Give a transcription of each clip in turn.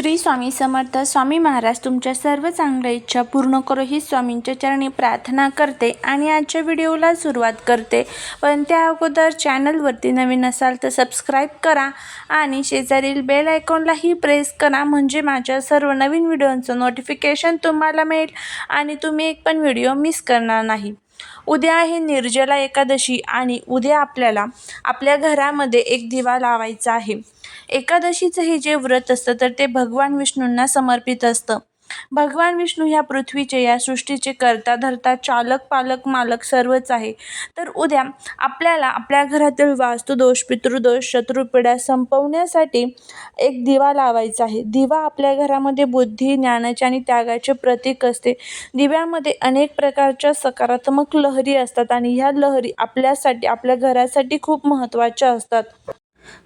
श्री स्वामी समर्थ स्वामी महाराज तुमच्या सर्व चांगल्या इच्छा पूर्ण करो ही स्वामींच्या चरणी प्रार्थना करते आणि आजच्या व्हिडिओला सुरुवात करते. पण त्या अगोदर चॅनलवरती नवीन असाल तर सबस्क्राईब करा आणि शेजारील बेल आयकॉनलाही प्रेस करा म्हणजे माझ्या सर्व नवीन व्हिडिओंचं नोटिफिकेशन तुम्हाला मिळेल आणि तुम्ही एक पण व्हिडिओ मिस करणार नाही. उद्या आहे निर्जला एकादशी आणि उद्या आपल्याला आपल्या घरामध्ये एक दिवा लावायचा आहे. एकादशीचं हे जे व्रत असतं तर ते भगवान विष्णूंना समर्पित असतं. भगवान विष्णू ह्या पृथ्वीचे या सृष्टीचे करता धरता चालक पालक मालक सर्वच आहे. तर उद्या आपल्याला आपल्या घरातील वास्तुदोष पितृदोष शत्रुपिढ्या संपवण्यासाठी एक दिवा लावायचा आहे. दिवा आपल्या घरामध्ये बुद्धी ज्ञानाचे आणि त्यागाचे प्रतीक असते. दिव्यामध्ये अनेक प्रकारच्या सकारात्मक लहरी असतात आणि ह्या लहरी आपल्यासाठी आपल्या घरासाठी खूप महत्त्वाच्या असतात.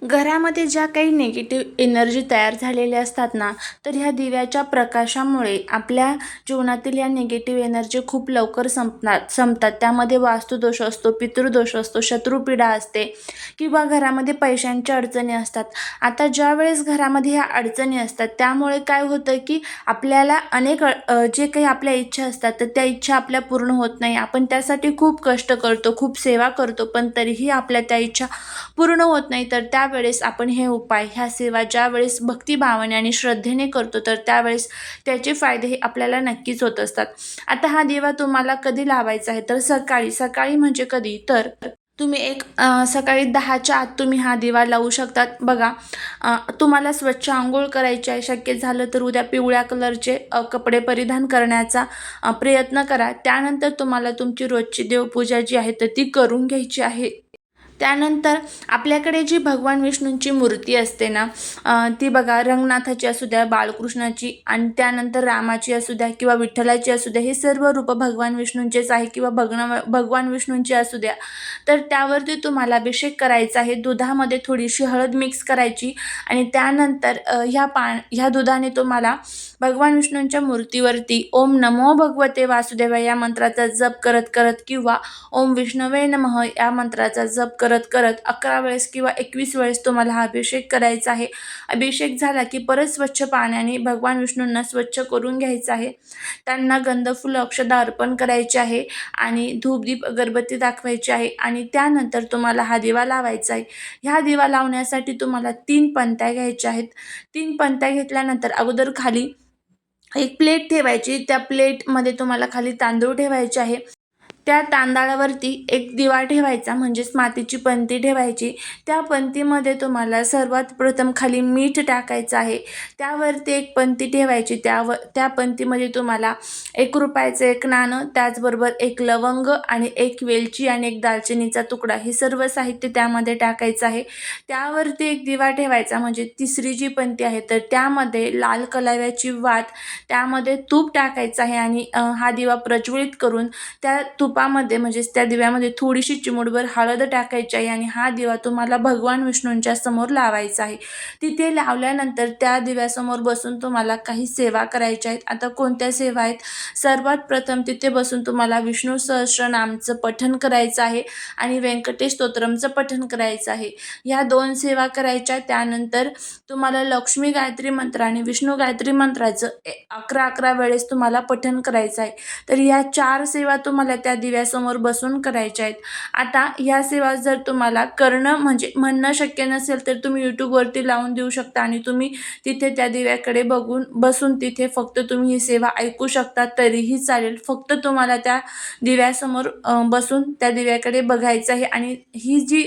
घरामध्ये ज्या काही निगेटिव्ह एनर्जी तयार झालेल्या असतात ना तर ह्या दिव्याच्या प्रकाशामुळे आपल्या जीवनातील या निगेटिव्ह एनर्जी खूप लवकर संपणार संपतात. त्यामध्ये वास्तुदोष असतो पितृदोष असतो शत्रुपीडा असते किंवा घरामध्ये पैशांच्या अडचणी असतात. आता ज्या वेळेस घरामध्ये ह्या अडचणी असतात त्यामुळे काय होतं की आपल्याला अनेक जे काही आपल्या इच्छा असतात तर त्या इच्छा आपल्या पूर्ण होत नाही. आपण त्यासाठी खूप कष्ट करतो खूप सेवा करतो पण तरीही आपल्या त्या इच्छा पूर्ण होत नाही. तर त्यावेळेस आपण हे उपाय ह्या सेवा ज्या वेळेस भक्तिभावाने आणि श्रद्धेने करतो तर त्यावेळेस त्याचे फायदे हे आपल्याला नक्कीच होत असतात. आता हा दिवा तुम्हाला कधी लावायचा आहे? तर सकाळी सकाळी म्हणजे कधी? तर तुम्ही एक सकाळी दहाच्या आत तुम्ही हा दिवा लावू शकतात. बघा तुम्हाला स्वच्छ आंघोळ करायची आहे शक्य झालं तर उद्या पिवळ्या कलरचे कपडे परिधान करण्याचा प्रयत्न करा. त्यानंतर तुम्हाला तुमची रोजची देवपूजा जी आहे तर ती करून घ्यायची आहे. त्यानंतर आपल्याकडे जी भगवान विष्णूंची मूर्ती असते ना ती बघा रंगनाथाची असू द्या बाळकृष्णाची आणि त्यानंतर रामाची असू द्या किंवा विठ्ठलाची असू द्या हे सर्व रूपं भगवान विष्णूंचेच आहे किंवा भगन भगवान विष्णूंची असू द्या. तर त्यावरती तुम्हाला अभिषेक करायचा आहे. दुधामध्ये थोडीशी हळद मिक्स करायची आणि त्यानंतर ह्या पा ह्या दुधाने तुम्हाला भगवान विष्णूंच्या मूर्तीवरती ओम नमो भगवते वासुदेवा या मंत्राचा जप करत करत किंवा ओम विष्णवे नमः या मंत्राचा जप करत करत अकरा वेळेस किंवा एकवीस वेळेस तुम्हाला हा अभिषेक करायचा आहे. अभिषेक झाला की परत स्वच्छ पाण्याने भगवान विष्णूंना स्वच्छ करून घ्यायचं आहे. त्यांना गंधफुलं अक्षदा अर्पण करायचे आहे आणि धूपदीप अगरबत्ती दाखवायची आहे आणि त्यानंतर तुम्हाला हा दिवा लावायचा आहे. ह्या दिवा लावण्यासाठी तुम्हाला तीन पंत्या घ्यायच्या आहेत. तीन पंत्या घेतल्यानंतर अगोदर खाली एक प्लेट ठेवायची. त्या प्लेटमध्ये तुम्हाला खाली तांदूळ ठेवायचे आहे. त्या तांदळावरती एक दिवा ठेवायचा म्हणजेच मातीची पंती ठेवायची. त्या पंतीमध्ये तुम्हाला सर्वात प्रथम खाली मीठ टाकायचं आहे. त्यावरती एक पंती ठेवायची. त्यावर त्या पंतीमध्ये तुम्हाला एक रुपयाचं एक नाणं त्याचबरोबर एक लवंग आणि एक वेलची आणि एक दालचिनीचा तुकडा हे सर्व साहित्य त्यामध्ये टाकायचं आहे. त्यावरती एक दिवा ठेवायचा म्हणजे तिसरी जी पंती आहे तर त्यामध्ये लाल कलाव्याची वात त्यामध्ये तूप टाकायचं आहे आणि हा दिवा प्रज्वलित करून त्या तूप तुपामध्ये म्हणजेच त्या दिव्यामध्ये थोडीशी चिमूटभर हळद टाकायची आहे आणि हा दिवा तुम्हाला भगवान विष्णूंच्या समोर लावायचा आहे. तिथे लावल्यानंतर त्या दिव्यासमोर बसून तुम्हाला काही सेवा करायच्या आहेत. आता कोणत्या सेवा आहेत? सर्वात प्रथम तिथे बसून तुम्हाला विष्णू सहस्रनामचं पठण करायचं आहे आणि व्यंकटेश स्तोत्रमचं पठण करायचं आहे. ह्या दोन सेवा करायच्या त्यानंतर तुम्हाला लक्ष्मी गायत्री मंत्र आणि विष्णू गायत्री मंत्राचं ए- अकरा अकरा वेळेस तुम्हाला पठण करायचं आहे. तर ह्या चार सेवा तुम्हाला त्या दिव्यासमोर बसून करायच्या आहेत. आता ह्या सेवा जर तुम्हाला करणं म्हणजे म्हणणं शक्य नसेल तर तुम्ही यूट्यूबवरती लावून देऊ शकता आणि तुम्ही तिथे त्या दिव्याकडे बघून बसून तिथे फक्त तुम्ही ही सेवा ऐकू शकता तरीही चालेल. फक्त तुम्हाला त्या दिव्यासमोर बसून त्या दिव्याकडे बघायचं आहे आणि ही जी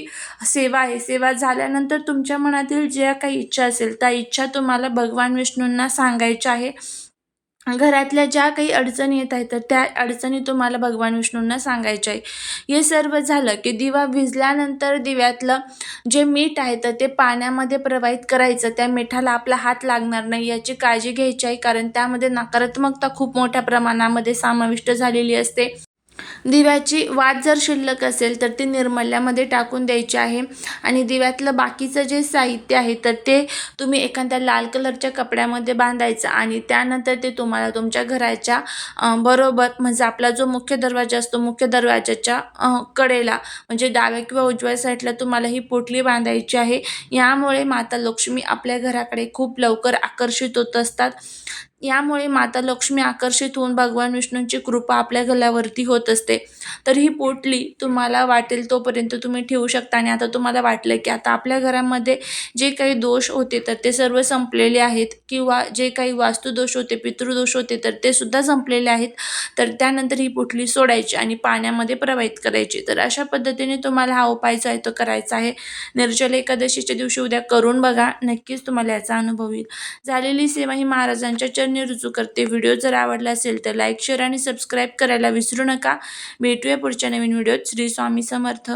सेवा आहे सेवा झाल्यानंतर तुमच्या मनातील ज्या काही इच्छा असेल त्या इच्छा तुम्हाला भगवान विष्णूंना सांगायच्या आहे. घरातल्या ज्या काही अडचणी येत आहेत तर त्या अडचणी तुम्हाला भगवान विष्णूंना सांगायच्या आहे हे सर्व झालं की दिवा भिजल्यानंतर दिव्यातलं जे मीठ आहे तर ते पाण्यामध्ये प्रवाहित करायचं. त्या मिठाला आपला हात लागणार नाही याची काळजी घ्यायची आहे कारण त्यामध्ये नकारात्मकता खूप मोठ्या प्रमाणामध्ये समाविष्ट झालेली असते. दिव्याची वात जर शिल्लक असेल तर ती निर्मल्यामध्ये टाकून द्यायची आहे. आणि दिव्यातलं बाकीचं जे साहित्य आहे तर ते तुम्ही एखाद्या लाल कलरच्या कपड्यामध्ये बांधायचं आणि त्यानंतर ते तुम्हाला तुमच्या घराच्या बरोबर म्हणजे आपला जो मुख्य दरवाजा असतो मुख्य दरवाजाच्या कडेला म्हणजे डाव्या किंवा उजव्या साईडला तुम्हाला ही पोटली बांधायची आहे. यामुळे माता लक्ष्मी आपल्या घराकडे खूप लवकर आकर्षित होत असतात. यामुळे माता लक्ष्मी आकर्षित होऊन भगवान विष्णूंची कृपा आपल्या गळ्यावरती होत असते. तर ही पोटली तुम्हाला वाटेल तोपर्यंत तुम्ही ठेवू शकता आणि आता तुम्हाला वाटलं की आता आपल्या घरामध्ये जे काही दोष होते तर ते सर्व संपलेले आहेत किंवा जे काही वास्तुदोष होते पितृदोष होते तर ते सुद्धा संपलेले आहेत. तर त्यानंतर ही पोटली सोडायची आणि पाण्यामध्ये प्रवाहित करायची. तर अशा पद्धतीने तुम्हाला हा उपाय जो आहे तो करायचा आहे. निर्जल एकादशीच्या दिवशी उद्या करून बघा. नक्कीच तुम्हाला याचा अनुभव येईल. झालेली सेवा ही महाराजांच्या चरणी रुजू करते व्हिडिओ जर आवडला असेल तर लाईक शेअर आणि सबस्क्राईब करायला विसरू नका. भेटूया पुढच्या नवीन व्हिडिओत श्री स्वामी समर्थ.